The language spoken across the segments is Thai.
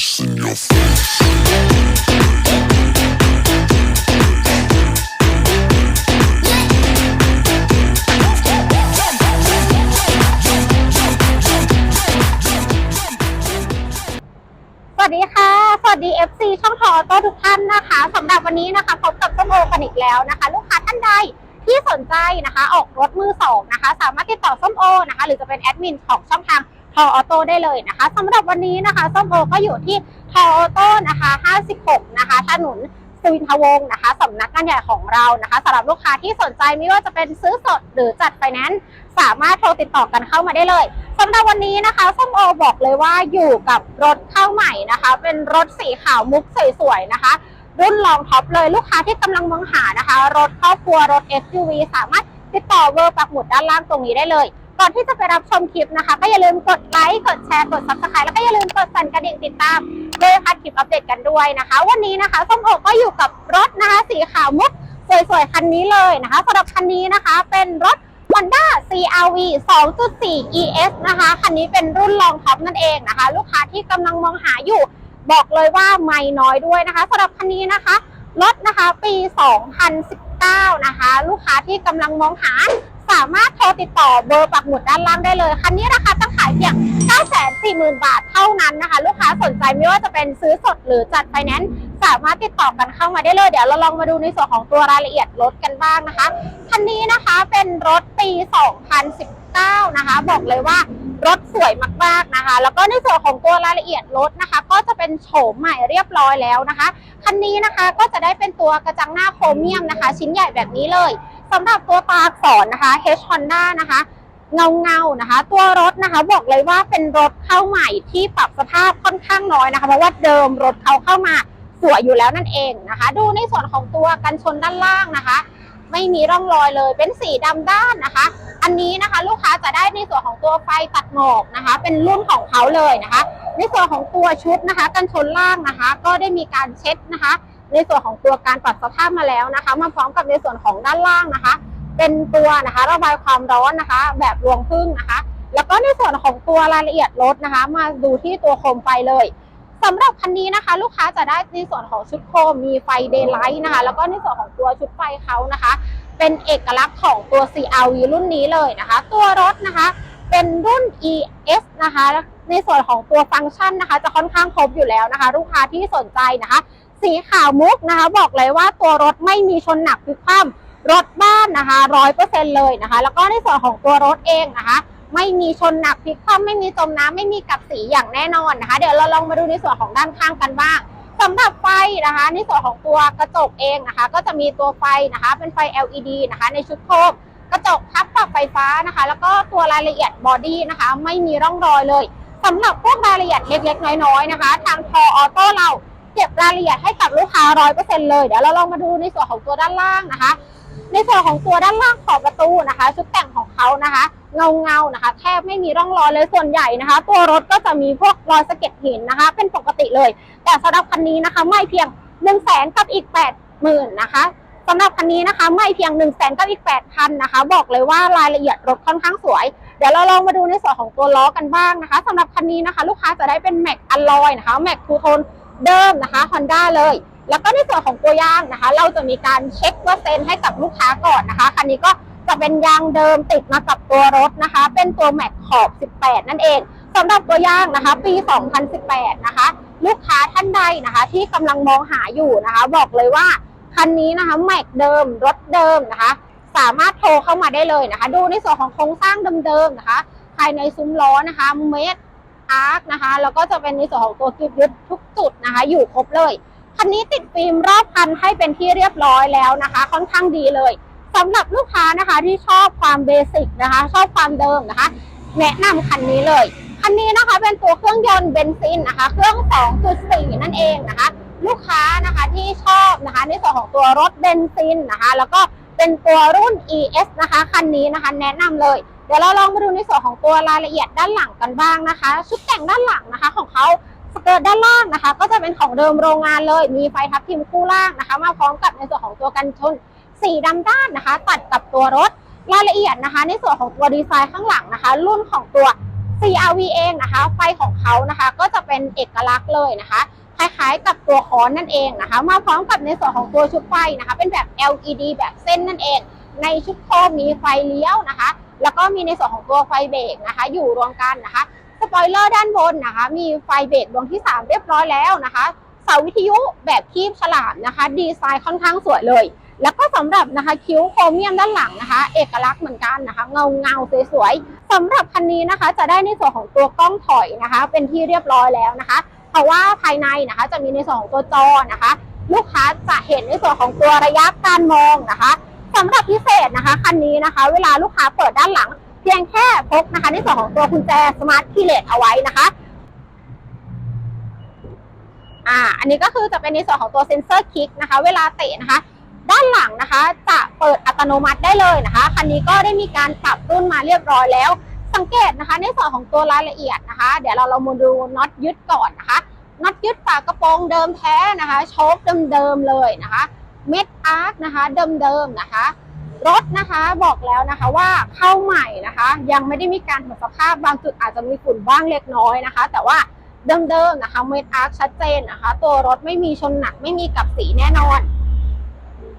face in your face. สวัสดีค่ะสวัสดี FC ช่องทอโต้ทุกท่านนะคะสำหรับวันนี้นะคะพบกับส้มโอกันอีกแล้วนะคะ ลูกค้าท่านใดที่สนใจนะคะ ออกรถมือสองนะคะ สามารถติดต่อส้มโอนะคะ หรือจะเป็นแอดมินของช่องทาง ทอออโต้ได้เลยนะคะสำหรับวันนี้นะคะส้มโอก็อยู่ที่ทอออโต้นะคะ 56 นะคะถนนสวินทวงศ์นะคะสำนักงานใหญ่ของเรานะคะสำหรับลูกค้าที่สนใจไม่ว่าจะเป็นซื้อสดหรือจัดไฟแนนซ์สามารถโทรติดต่อกันเข้ามาได้เลยสำหรับวันนี้นะคะส้มโอบอกเลยว่าอยู่กับรถเข้าใหม่นะคะ เป็นรถสีขาวมุกสวยๆนะคะ รุ่นรองท็อปเลยลูกค้าที่กำลังมองหานะคะ รถครอบครัวรถ SUV สามารถติดต่อเบอร์ปักหมุดด้านล่างตรงนี้ได้เลย ก่อนที่จะไปรับชมคลิปนะคะ ก็อย่าลืมกดไลค์ กดแชร์ กด subscribe แล้วก็อย่าลืมกดสั่นกระดิ่งติดตามเพื่อพลาดคลิปอัปเดตกันด้วยนะคะ วันนี้นะคะส้มโอก็อยู่กับรถนะคะสีขาวมุกสวยๆ คันนี้เลยนะคะสำหรับคันนี้นะคะเป็นรถ Honda CRV 2.4 ES นะคะ คันนี้เป็นรุ่นรองท็อปนั่นเองนะคะ ลูกค้าที่กำลังมองหาอยู่บอกเลยว่าไม่น้อยด้วยนะคะสำหรับคันนี้นะคะรถนะคะปี 2019 นะคะ ลูกค้าที่กำลังมองหา สามารถโทรติดต่อเบอร์ปักหมุดด้านล่างได้เลย คันนี้ราคาตั้งขายเพียง 940,000 บาทเท่านั้นนะคะ ลูกค้าสนใจไม่ว่าจะเป็นซื้อสดหรือจัดไฟแนนซ์สามารถติดต่อกันเข้ามาได้เลย เดี๋ยวเราลองมาดูในส่วนของตัวรายละเอียดรถกันบ้างนะคะ คันนี้นะคะเป็นรถปี 2019 นะคะ บอกเลยว่ารถสวยมากๆนะคะ แล้วก็ในส่วนของตัวรายละเอียดรถนะคะ ก็จะเป็นโฉมใหม่เรียบร้อยแล้วนะคะ คันนี้นะคะก็จะได้เป็นตัวกระจังหน้าโครเมียมนะคะ ชิ้นใหญ่แบบนี้เลย สำหรับตัวตาอักษรนะคะ H Honda นะคะ เงาเงานะคะ ตัวรถนะคะบอกเลยว่าเป็นรถเข้าใหม่ที่ปรับสภาพค่อนข้างน้อยนะคะ เพราะว่าเดิมรถเขาเข้ามาสวยอยู่แล้วนั่นเองนะคะ ดูในส่วนของตัวกันชนด้านล่างนะคะ ไม่มีร่องรอยเลยเป็นสีดำด้านนะคะ อันนี้นะคะลูกค้าจะได้ในส่วนของตัวไฟตัดหมอกนะคะ เป็นรุ่นของเขาเลยนะคะ ในส่วนของตัวชุดนะคะ กันชนล่างนะคะ ก็ได้มีการเช็ดนะคะ ในส่วนของตัวการปรับสภาพมาแล้วนะคะ มาพร้อมกับในส่วนของด้านล่างนะคะ เป็นตัวนะคะระบายความร้อนนะคะ แบบรวงพึ่งนะคะ แล้วก็ในส่วนของตัวรายละเอียดรถนะคะ มาดูที่ตัวโคมไฟเลยสำหรับคันนี้นะคะ ลูกค้าจะได้ในส่วนของชุดโคมมีไฟเดย์ไลท์นะคะ แล้วก็ในส่วนของตัวชุดไฟเขานะคะ เป็นเอกลักษณ์ของตัว CRV รุ่นนี้เลยนะคะ ตัวรถนะคะ เป็นรุ่น ES นะคะ ในส่วนของตัวฟังก์ชันนะคะ จะค่อนข้างครบอยู่แล้วนะคะ ลูกค้าที่สนใจนะคะ สีขาวมุกนะคะ บอกเลยว่าตัวรถไม่มีชนหนักพลิกคว่ำรถบ้านนะคะร้อยเปอร์เซ็นเลยนะคะ แล้วก็ในส่วนของตัวรถเองนะคะ ไม่มีชนหนักพลิกคว่ำไม่มีจมน้ำไม่มีกัดสีอย่างแน่นอนนะคะ เดี๋ยวเราลองมาดูในส่วนของด้านข้างกันบ้างสำหรับไฟนะคะ ในส่วนของตัวกระจกเองนะคะ ก็จะมีตัวไฟนะคะ เป็นไฟ LED นะคะ ในชุดโคมกระจกพับปรับไฟฟ้านะคะ แล้วก็ตัวรายละเอียดบอดี้นะคะ ไม่มีร่องรอยเลยสำหรับพวกรายละเอียดเล็กๆ น้อยๆนะคะ ทางทอออโต้เรา เก็บรายละเอียดให้กับลูกค้าร้อยเปอร์เซ็นต์เลยเดี๋ยวเราลองมาดูในส่วนของตัวด้านล่างนะคะ ในส่วนของตัวด้านล่างขอบประตูนะคะ ชุดแต่งของเขานะคะ เงาเงานะคะ แทบไม่มีร่องรอยเลยส่วนใหญ่นะคะ ตัวรถก็จะมีพวกรอยสะเก็ดหินนะคะ เป็นปกติเลย แต่สำหรับคันนี้นะคะไม่เพียง1นึ่งแสนกับอีก8ปดหมื่นนะคะสำหรับคันนี้นะคะ ไม่เพียง1นึ่งแสนกับอีก8ปดพันนะคะ บอกเลยว่ารายละเอียดรถค่อนข้างสวยเดี๋ยวเราลองมาดูในส่วนของตัวล้อกันบ้างนะคะสำหรับคันนี้นะคะ ลูกค้าจะได้เป็นแม็กอลลอยนะคะแม็กทูโทน เดิมนะคะ Honda เลย แล้วก็ในส่วนของตัวยางนะคะ เราจะมีการเช็คเปอร์เซ็นต์ให้กับลูกค้าก่อนนะคะคันนี้ก็จะเป็นยางเดิมติดมากับตัวรถนะคะ เป็นตัวแม็กขอบ 18 นั่นเองสำหรับตัวยางนะคะ ปี 2018 นะคะ ลูกค้าท่านใดนะคะ ที่กำลังมองหาอยู่นะคะ บอกเลยว่าคันนี้นะคะแม็กเดิมรถเดิมนะคะ สามารถโทรเข้ามาได้เลยนะคะ ดูในส่วนของโครงสร้างเดิมๆนะคะ ภายในซุ้มล้อนะคะ เมด อาร์คนะคะ แล้วก็จะเป็นในส่วนของตัวกิฟยึดทุกจุดนะคะ อยู่ครบเลยคันนี้ติดฟิล์มรอบคันให้เป็นที่เรียบร้อยแล้วนะคะ ค่อนข้างดีเลยสำหรับลูกค้านะคะที่ชอบความเบสิกนะคะ ชอบความเดิมนะคะ แนะนำคันนี้เลยคันนี้นะคะเป็นตัวเครื่องยนต์เบนซินนะคะ เครื่อง 2.4 นั่นเองนะคะ ลูกค้านะคะที่ชอบนะคะ ในส่วนของตัวรถเบนซินนะคะ แล้วก็เป็นตัวรุ่น ES นะคะ คันนี้นะคะ แนะนำเลย ดี๋ยวเราลองมาดูในส่วนของตัวรายละเอียดด้านหลังกันบ้างนะคะ ชุดแต่งด้านหลังนะคะ ของเขาสเกิร์ตด้านล่างนะคะ ก็จะเป็นของเดิมโรงงานเลย มีไฟทับทิมคู่ล่างนะคะ มาพร้อมกับในส่วนของตัวกันชนสีดำด้านนะคะ ตัดกับตัวรถรายละเอียดนะคะ ในส่วนของตัวดีไซน์ข้างหลังนะคะ รุ่นของตัว CRV เองนะคะ ไฟของเขานะคะ ก็จะเป็นเอกลักษณ์เลยนะคะคล้ายๆกับตัวคอนนั่นเองนะคะ มาพร้อมกับในส่วนของตัวชุดไฟนะคะ เป็นแบบ LED แบบเส้นนั่นเอง ในชุดโคมมีไฟเลี้ยวนะคะ แล้วก็มีในส่วนของตัวไฟเบรกนะคะ อยู่รวมกันนะคะสปอยเลอร์ด้านบนนะคะ มีไฟเบรกดวงที่ 3 เรียบร้อยแล้วนะคะเสาวิทยุแบบคีบฉลามนะคะ ดีไซน์ค่อนข้างสวยเลย แล้วก็สำหรับนะคะคิ้วโครเมียมด้านหลังนะคะ เอกลักษณ์เหมือนกันนะคะ เงาเงาสวยๆสำหรับคันนี้นะคะ จะได้ในส่วนของตัวกล้องถอยนะคะ เป็นที่เรียบร้อยแล้วนะคะ เพราะว่าภายในนะคะจะมีในส่วนของตัวจอนะคะ ลูกค้าจะเห็นในส่วนของตัวระยะการมองนะคะ สำหรับพิเศษนะคะคันนี้นะคะ เวลาลูกค้าเปิดด้านหลัง เพียงแค่พกนะคะในส่วนของตัวกุญแจสมาร์ทคีย์เลสเอาไว้นะคะอ่าอันนี้ก็คือจะเป็นในส่วนของตัวเซ็นเซอร์คลิกนะคะ เวลาเตะนะคะ ด้านหลังนะคะ จะเปิดอัตโนมัติได้เลยนะคะคันนี้ก็ได้มีการปรับรุ่นมาเรียบร้อยแล้ว สังเกตนะคะ ในส่วนของตัวรายละเอียดนะคะ เดี๋ยวเราเรามาดูน็อตยึดก่อนนะคะน็อตยึดฝากระโปรงเดิมแท้นะคะโชคเดิมๆเลยนะคะ เม็ดอาร์คนะคะเดิมๆนะคะ รถนะคะบอกแล้วนะคะว่าเข้าใหม่นะคะ ยังไม่ได้มีการทำสภาพบางจุดอาจจะมีฝุ่นบ้างเล็กน้อยนะคะ แต่ว่าเดิมๆนะคะเม็ดอาร์คชัดเจนนะคะ ตัวรถไม่มีชนหนักไม่มีกับสีแน่นอน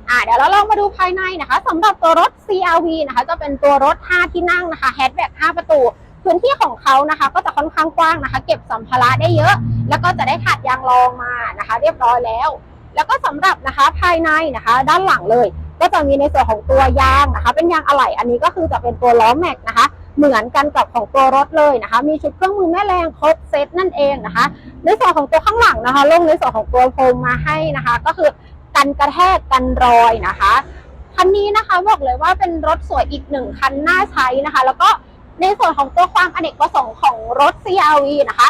อ่าเดี๋ยวเราลองมาดูภายในนะคะสำหรับตัวรถ CRV นะคะ จะเป็นตัวรถ 5 ที่นั่งนะคะแฮชแบ็ก5ประตู พื้นที่ของเขานะคะ ก็จะค่อนข้างกว้างนะคะ เก็บสัมภาระได้เยอะ แล้วก็จะได้ขัดยางรองมานะคะ เรียบร้อยแล้ว แล้วก็สำหรับนะคะภายในนะคะ ด้านหลังเลย ก็จะมีในส่วนของตัวยางนะคะ เป็นยางอะไหล่อันนี้ก็คือจะเป็นตัวล้อแม็กนะคะ เหมือนกันกับของตัวรถเลยนะคะ มีชุดเครื่องมือแม่แรงครบเซตนั่นเองนะคะ ในส่วนของตัวข้างหลังนะคะลงในส่วนของตัวโฟมมาให้นะคะ ก็คือกันกระแทกกันรอยนะคะคันนี้นะคะบอกเลยว่าเป็นรถสวยอีกหนึ่งคันน่าใช้นะคะ แล้วก็ในส่วนของตัวความอเนกประสงค์ของรถ CRV นะคะ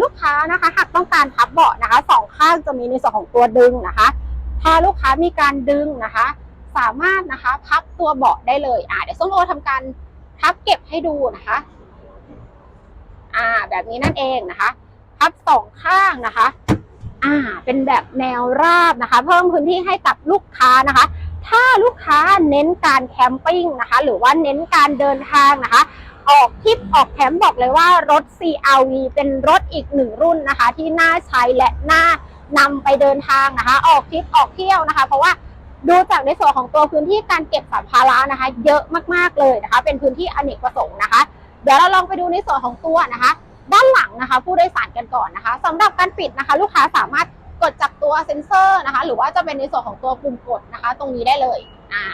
ลูกค้านะคะหากต้องการพับเบาะนะคะสองข้างจะมีในส่วนของตัวดึงนะคะ ถ้าลูกค้ามีการดึงนะคะ สามารถนะคะพับตัวเบาะได้เลยอ่าเดี๋ยวส้มโอทำการพับเก็บให้ดูนะคะอ่าแบบนี้นั่นเองนะคะ พับสองข้างนะคะอ่าเป็นแบบแนวราบนะคะ เพิ่มพื้นที่ให้กับลูกค้านะคะ ถ้าลูกค้าเน้นการแคมปิ้งนะคะ หรือว่าเน้นการเดินทางนะคะ ออกทริปออกแคมป์บอกเลยว่ารถ CRV เป็นรถอีกหนึ่งรุ่นนะคะ ที่น่าใช้และน่านำไปเดินทางนะคะ ออกทริปออกเที่ยวนะคะ เพราะว่าดูจากในส่วนของตัวพื้นที่การเก็บสัมภาระนะคะ เยอะมากๆเลยนะคะ เป็นพื้นที่อเนกประสงค์นะคะ เดี๋ยวเราลองไปดูในส่วนของตัวนะคะ ด้านหลังนะคะ ผู้โดยสารกันก่อนนะคะสำหรับการปิดนะคะ ลูกค้าสามารถกดจากตัวเซ็นเซอร์นะคะ หรือว่าจะเป็นในส่วนของตัวปุ่มกดนะคะ ตรงนี้ได้เลยอ่า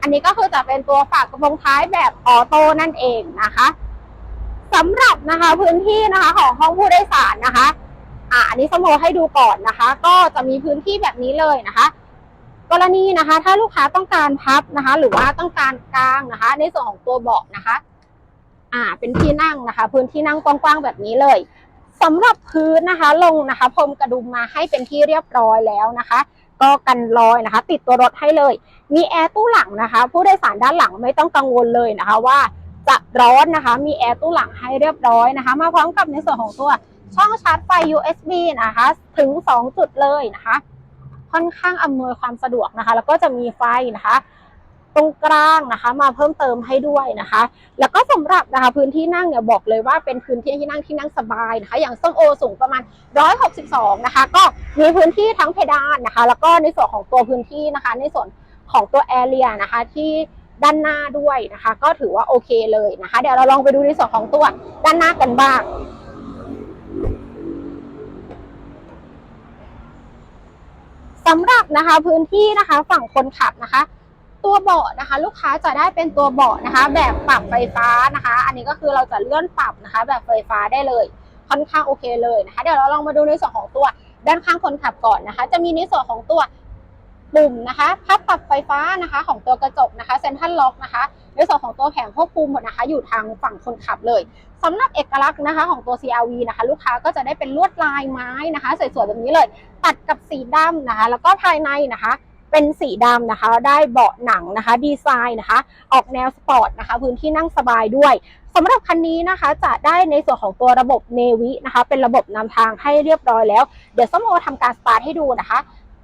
อันนี้ก็คือจะเป็นตัวฝากกระโปรงท้ายแบบออโต้นั่นเองนะคะสำหรับนะคะพื้นที่นะคะของห้องผู้โดยสารนะคะอ่าอันนี้สมโมให้ดูก่อนนะคะ ก็จะมีพื้นที่แบบนี้เลยนะคะ กรณีนะคะ ถ้าลูกค้าต้องการพับนะคะ หรือว่าต้องการกางนะคะ ในส่วนของตัวเบาะนะคะ อ่า เป็นที่นั่งนะคะ พื้นที่นั่งกว้างๆแบบนี้เลยสำหรับพื้นนะคะ ลงนะคะพรมกระดุมมาให้เป็นที่เรียบร้อยแล้วนะคะ ก็กันรอยนะคะ ติดตัวรถให้เลย มีแอร์ตู้หลังนะคะ ผู้โดยสารด้านหลังไม่ต้องกังวลเลยนะคะว่าจะร้อนนะคะ มีแอร์ตู้หลังให้เรียบร้อยนะคะ มาพร้อมกับในส่วนของตัวช่องชาร์จไฟ USB นะคะ ถึง 2 จุดเลยนะคะ ค่อนข้างอำนวยความสะดวกนะคะ แล้วก็จะมีไฟนะคะ ตรงกลางนะคะ มาเพิ่มเติมให้ด้วยนะคะ แล้วก็สำหรับนะคะพื้นที่นั่งเนี่ยบอกเลยว่าเป็นพื้นที่ที่นั่งที่นั่งสบายนะคะ อย่างส้มโอสูงประมาณ 162 นะคะ ก็มีพื้นที่ทั้งเพดานนะคะ แล้วก็ในส่วนของตัวพื้นที่นะคะ ในส่วนของตัวแอเรียนะคะที่ด้านหน้าด้วยนะคะ ก็ถือว่าโอเคเลยนะคะ เดี๋ยวเราลองไปดูในส่วนของตัวด้านหน้ากันบ้างสำหรับนะคะพื้นที่นะคะฝั่งคนขับนะคะ ตัวเบาะนะคะ ลูกค้าจะได้เป็นตัวเบาะนะคะ แบบปรับไฟฟ้านะคะ อันนี้ก็คือเราจะเลื่อนปรับนะคะ แบบไฟฟ้าได้เลยค่อนข้างโอเคเลยนะคะ เดี๋ยวเราลองมาดูในส่วนของตัวด้านข้างคนขับก่อนนะคะ จะมีในส่วนของตัวปุ่มนะคะพับปรับไฟฟ้านะคะของตัวกระจกนะคะเซ็นทรัลล็อกนะคะในส่วนของตัวแผงควบคุมนะคะ อยู่ทางฝั่งคนขับเลยสำหรับเอกลักษณ์นะคะของตัว CRV นะคะ ลูกค้าก็จะได้เป็นลวดลายไม้นะคะ สวยๆแบบนี้เลย ตัดกับสีดำนะคะ แล้วก็ภายในนะคะ เป็นสีดำนะคะ ได้เบาะหนังนะคะ ดีไซน์นะคะ ออกแนวสปอร์ตนะคะ พื้นที่นั่งสบายด้วยสำหรับคันนี้นะคะจะได้ในส่วนของตัวระบบเนวินะคะ เป็นระบบนำทางให้เรียบร้อยแล้ว เดี๋ยวส้มโอทำการสตาร์ทให้ดูนะคะ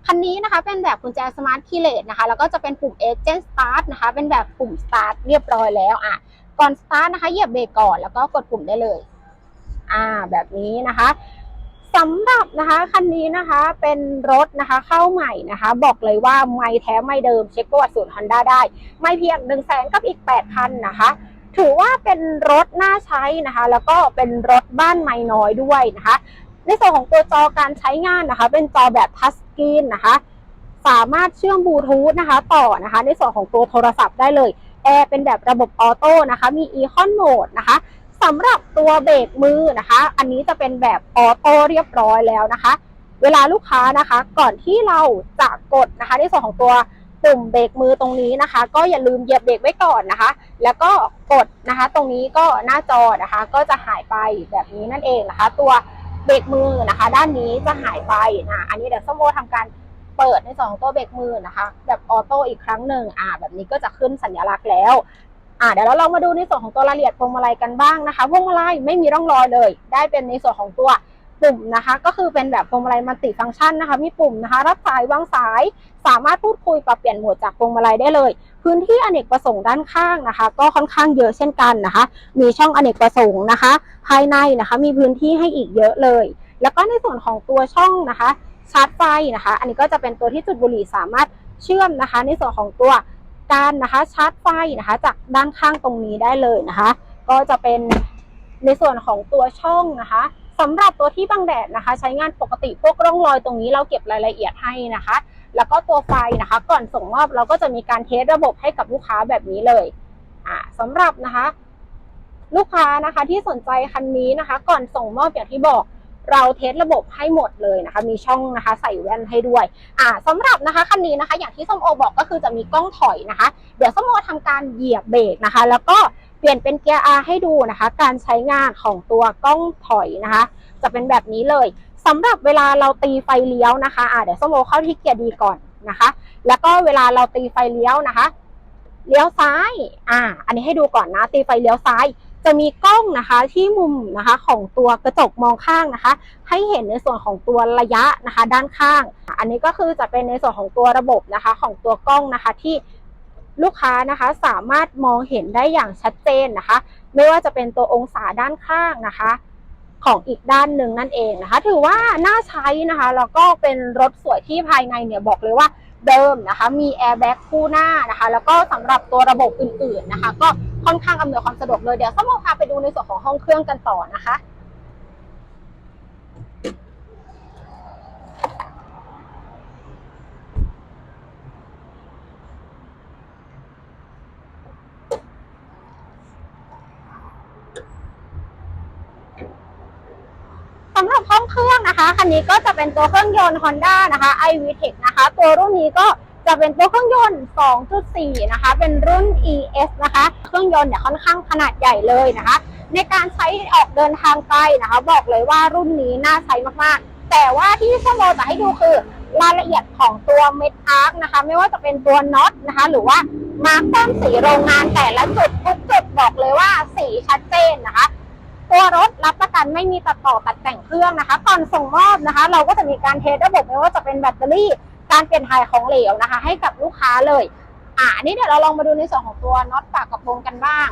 คันนี้นะคะเป็นแบบกุญแจสมาร์ทคีย์เลสนะคะแล้วก็จะเป็นปุ่ม Agent Start นะคะ เป็นแบบปุ่ม Start เรียบร้อยแล้วอะก่อนสตาร์ทนะคะเหยียบเบรกก่อนแล้วก็กดปุ่มได้เลย อ่าแบบนี้นะคะ สำหรับนะคะคันนี้นะคะเป็นรถนะคะเข้าใหม่นะคะ บอกเลยว่าไม่แท้ไม่เดิมเช็คประวัติศูนย์ฮอนด้าได้ ไม่เพียงหนึ่งแสนกับอีกแปดพันนะคะ ถือว่าเป็นรถน่าใช้นะคะ แล้วก็เป็นรถบ้านไม่น้อยด้วยนะคะ ในส่วนของตัวจอการใช้งานนะคะ เป็นจอแบบทัชสกรีนนะคะ สามารถเชื่อมบลูทูธนะคะ ต่อนะคะ ในส่วนของตัวโทรศัพท์ได้เลยแอร์เป็นแบบระบบออโต้นะคะ มีอีคอนโหมดนะคะ สำหรับตัวเบรกมือนะคะ อันนี้จะเป็นแบบออโต้เรียบร้อยแล้วนะคะ เวลาลูกค้านะคะ ก่อนที่เราจะกดนะคะ ในส่วนของตัวปุ่มเบรกมือตรงนี้นะคะ ก็อย่าลืมเหยียบเบรกไว้ก่อนนะคะ แล้วก็กดนะคะ ตรงนี้ก็หน้าจอนะคะ ก็จะหายไปแบบนี้นั่นเองนะคะ ตัวเบรกมือนะคะ ด้านนี้จะหายไปนะอันนี้เดี๋ยวส้มโอทำการเปิดในส่วนของตัวเบรกมือนะคะ แบบออโต้อีกครั้งหนึ่งอ่าแบบนี้ก็จะขึ้นสัญลักษณ์แล้ว อ่าเดี๋ยวเราลองมาดูในส่วนของตัวรายละเอียดพวงมาลัยกันบ้างนะคะพวงมาลัยไม่มีร่องรอยเลย ได้เป็นในส่วนของตัวปุ่มนะคะ ก็คือเป็นแบบพวงมาลัยมัลติฟังก์ชันนะคะ มีปุ่มนะคะ รับสายวางสาย สามารถพูดคุยปรับเปลี่ยนโหมดจากพวงมาลัยได้เลย พื้นที่อเนกประสงค์ด้านข้างนะคะ ก็ค่อนข้างเยอะเช่นกันนะคะ มีช่องอเนกประสงค์นะคะ ภายในนะคะมีพื้นที่ให้อีกเยอะเลย แล้วก็ในส่วนของตัวช่องนะคะ ชาร์จไฟนะคะ อันนี้ก็จะเป็นตัวที่จุดบุหรี่สามารถเชื่อมนะคะ ในส่วนของตัว การนะคะชาร์จไฟนะคะ จากด้านข้างตรงนี้ได้เลยนะคะ ก็จะเป็นในส่วนของตัวช่องนะคะสำหรับตัวที่บังแดดนะคะ ใช้งานปกติพวกร่องรอยตรงนี้เราเก็บรายละเอียดให้นะคะ แล้วก็ตัวไฟนะคะ ก่อนส่งมอบเราก็จะมีการเทสระบบให้กับลูกค้าแบบนี้เลยอ่าสำหรับนะคะ ลูกค้านะคะที่สนใจคันนี้นะคะ ก่อนส่งมอบอย่างที่บอก เราเทสระบบให้หมดเลยนะคะ มีช่องนะคะใส่แว่นให้ด้วย อ่าสำหรับนะคะคันนี้นะคะ อย่างที่ส้มโอบอกก็คือจะมีกล้องถอยนะคะ เดี๋ยวส้มโอทำการเหยียบเบรกนะคะ แล้วก็เปลี่ยนเป็นเกียร์ R ให้ดูนะคะ การใช้งานของตัวกล้องถอยนะคะ จะเป็นแบบนี้เลยสำหรับเวลาเราตีไฟเลี้ยวนะคะอ่าเดี๋ยวส้มโอเข้าที่เกียร์ดีก่อนนะคะ แล้วก็เวลาเราตีไฟเลี้ยวนะคะ เลี้ยวซ้าย อ่า อันนี้ให้ดูก่อนนะ ตีไฟเลี้ยวซ้าย จะมีกล้องนะคะที่มุมนะคะของตัวกระจกมองข้างนะคะ ให้เห็นในส่วนของตัวระยะนะคะ ด้านข้าง อันนี้ก็คือจะเป็นในส่วนของตัวระบบนะคะ ของตัวกล้องนะคะที่ลูกค้านะคะสามารถมองเห็นได้อย่างชัดเจนนะคะ ไม่ว่าจะเป็นตัวองศาด้านข้างนะคะ ของอีกด้านหนึ่งนั่นเองนะคะ ถือว่าน่าใช้นะคะแล้วก็เป็นรถสวยที่ภายในเนี่ยบอกเลยว่า เดิมนะคะ มีแอร์แบ็กคู่หน้านะคะ แล้วก็สำหรับตัวระบบอื่นๆนะคะ ก็ค่อนข้างอำนวยความสะดวกเลย เดี๋ยวส้มพาไปดูในส่วนของห้องเครื่องกันต่อนะคะ สำหรับห้องเะคันนี้ก็จะเป็นตัวเครื่องยนต์ Honda นะคะ iVTEC นะคะ ตัวรุ่นนี้ก็จะเป็นตัวเครื่องยนต์ 2.4 นะคะ เป็นรุ่น ES นะคะ เครื่องยนต์เนี่ยค่อนข้างขนาดใหญ่เลยนะคะ ในการใช้ออกเดินทางไกลนะคะ บอกเลยว่ารุ่นนี้น่าใช้มากๆ แต่ว่าที่ชั่วโมจะให้ดูคือรายละเอียดของตัวเม็ดอาร์คนะคะ ไม่ว่าจะเป็นตัวน็อตนะคะ หรือว่ามาร์คต้มสีโรงงานแต่ละจุดทุกจุดบอกเลยว่าสีชัดเจนนะคะ ตัวรถรับประกันไม่มีตัดต่อตัดแต่งเครื่องนะคะ ก่อนส่งมอบนะคะ เราก็จะมีการเทสระบบไม่ว่าจะเป็นแบตเตอรี่ การเปลี่ยนถ่ายของเหลวนะคะ ให้กับลูกค้าเลย อ่าอันนี้เดี๋ยวเราลองมาดูในส่วนของตัวน็อตปากกระโปรงกันบ้าง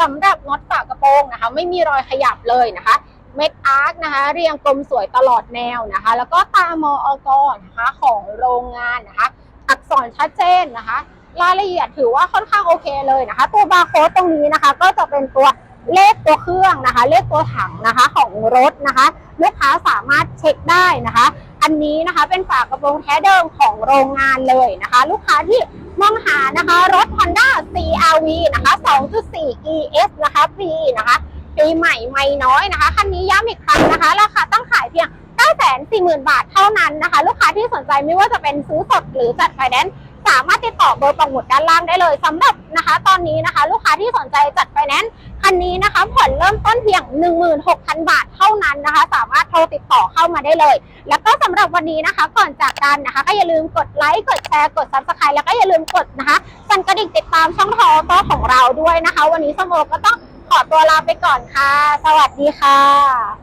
สำหรับน็อตปากกระโปรงนะคะ ไม่มีรอยขยับเลยนะคะเม็ดอาร์คนะคะ เรียงกลมสวยตลอดแนวนะคะ แล้วก็ตามออกนะคะของโรงงานนะคะ อักษรชัดเจนนะคะ รายละเอียดถือว่าค่อนข้างโอเคเลยนะคะ ตัวบาร์โค้ดตรงนี้นะคะ ก็จะเป็นตัว เลขตัวเครื่องนะคะ เลขตัวถังนะคะของรถนะคะ ลูกค้าสามารถเช็คได้นะคะ อันนี้นะคะเป็นฝากระโปรงแท้เดิมของโรงงานเลยนะคะ ลูกค้าที่มองหานะคะรถ Honda CRV นะคะ 2.4 ES นะคะปีนะคะปีใหม่ไม่น้อยนะคะ คันนี้ย้ำอีกครั้งนะคะ ราคาตั้งขายเพียง940,000 บาทเท่านั้นนะคะ ลูกค้าที่สนใจไม่ว่าจะเป็นซื้อสดหรือจัดไฟแนนซ์ สามารถติดต่อเบอร์ปังหมุดด้านล่างได้เลยสำหรับนะคะ ตอนนี้นะคะ ลูกค้าที่สนใจจัดไฟแนนซ์คันนี้นะคะ ผ่อนเริ่มต้นเพียง 16,000 บาทเท่านั้นนะคะ สามารถโทรติดต่อเข้ามาได้เลย แล้วก็สำหรับวันนี้นะคะ ก่อนจากกันนะคะ ก็อย่าลืมกดไลค์กดแชร์กด subscribe แล้วก็อย่าลืมกดนะคะสั่นกระดิ่งติดตามช่องทอโต้ของเราด้วยนะคะ วันนี้สมโอก็ต้องขอตัวลาไปก่อนค่ะ สวัสดีค่ะ